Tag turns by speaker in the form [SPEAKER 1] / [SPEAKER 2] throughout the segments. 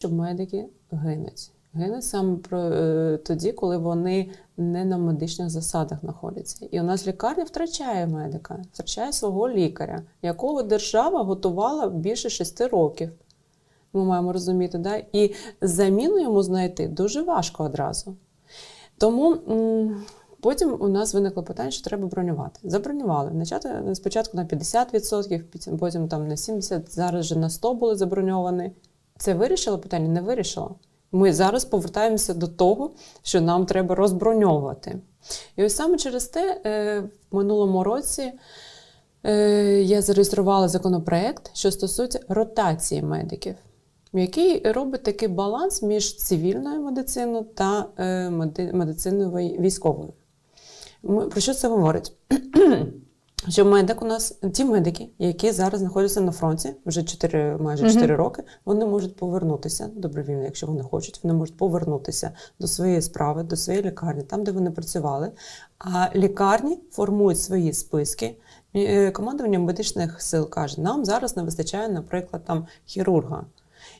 [SPEAKER 1] що медики гинуть. Гинуть саме е, тоді, коли вони не на медичних засадах знаходяться. І у нас лікарня втрачає медика, втрачає свого лікаря, якого держава готувала більше шести років. Ми маємо розуміти, да? і заміну йому знайти дуже важко одразу. Тому потім у нас виникло питання, що треба бронювати. Забронювали. Начати- Спочатку на 50%, потім- потім там на 70%, зараз вже на 100% були заброньовані. Це вирішило питання? Не вирішило. Ми зараз повертаємося до того, що нам треба розброньовувати. І ось саме через те е, в минулому році е, я зареєструвала законопроект, що стосується ротації медиків, який робить такий баланс між цивільною медициною та е, медициною військовою. Про що це говорить? Що медик у нас, ті медики, які зараз знаходяться на фронті вже 4, майже
[SPEAKER 2] Мгм.
[SPEAKER 1] 4 роки, вони можуть повернутися добровільно, якщо вони хочуть, вони можуть повернутися до своєї справи, до своєї лікарні, там, де вони працювали. А лікарні формують свої списки. Е, Командування медичних сил каже, нам зараз не вистачає, наприклад, там хірурга.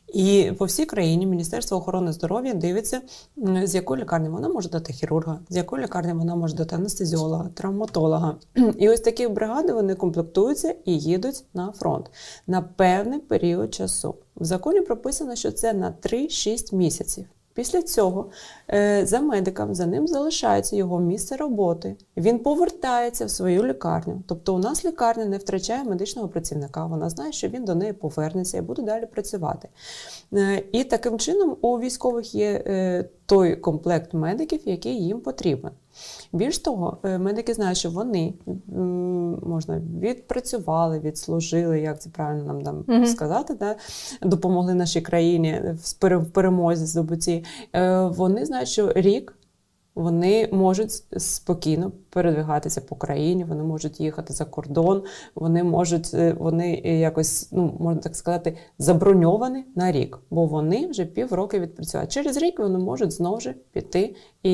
[SPEAKER 1] І по всій країні Міністерство охорони здоров'я дивиться, з якої лікарні вона може дати хірурга, з якої лікарні вона може дати анестезіолога, травматолога. І ось такі бригади вони комплектуються і їдуть на фронт на певний період часу. В законі прописано, що це на 3-6 місяців. Після цього е, за медиком за ним залишається його місце роботи. Він повертається в свою лікарню. Тобто, у нас лікарня не втрачає медичного працівника. Вона знає, що він до неї повернеться і буде далі працювати. Е, І таким чином у військових є е, той комплект медиків, який їм потрібен. Більш того, медики знають, що вони можна відпрацювали, відслужили, як це правильно нам там
[SPEAKER 2] Мгм.
[SPEAKER 1] сказати, да? допомогли нашій країні в пере- в перемозі здобутті. Е, Вони знають, що рік вони можуть спокійно передвигатися по країні, вони можуть їхати за кордон, вони можуть е, вони якось, ну можна так сказати, заброньовані на рік, бо вони вже півроку відпрацюють. Через рік вони можуть знову ж піти і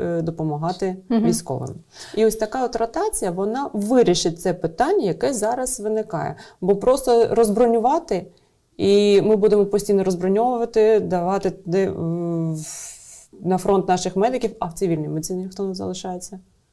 [SPEAKER 1] е, допомагати
[SPEAKER 2] Мгм.
[SPEAKER 1] військовим. І ось така от ротація вона вирішить це питання, яке зараз виникає. Бо просто розбронювати, і ми будемо постійно розброньовувати, давати туди в- на фронт наших медиків, а в цивільній медицині хто не залишається?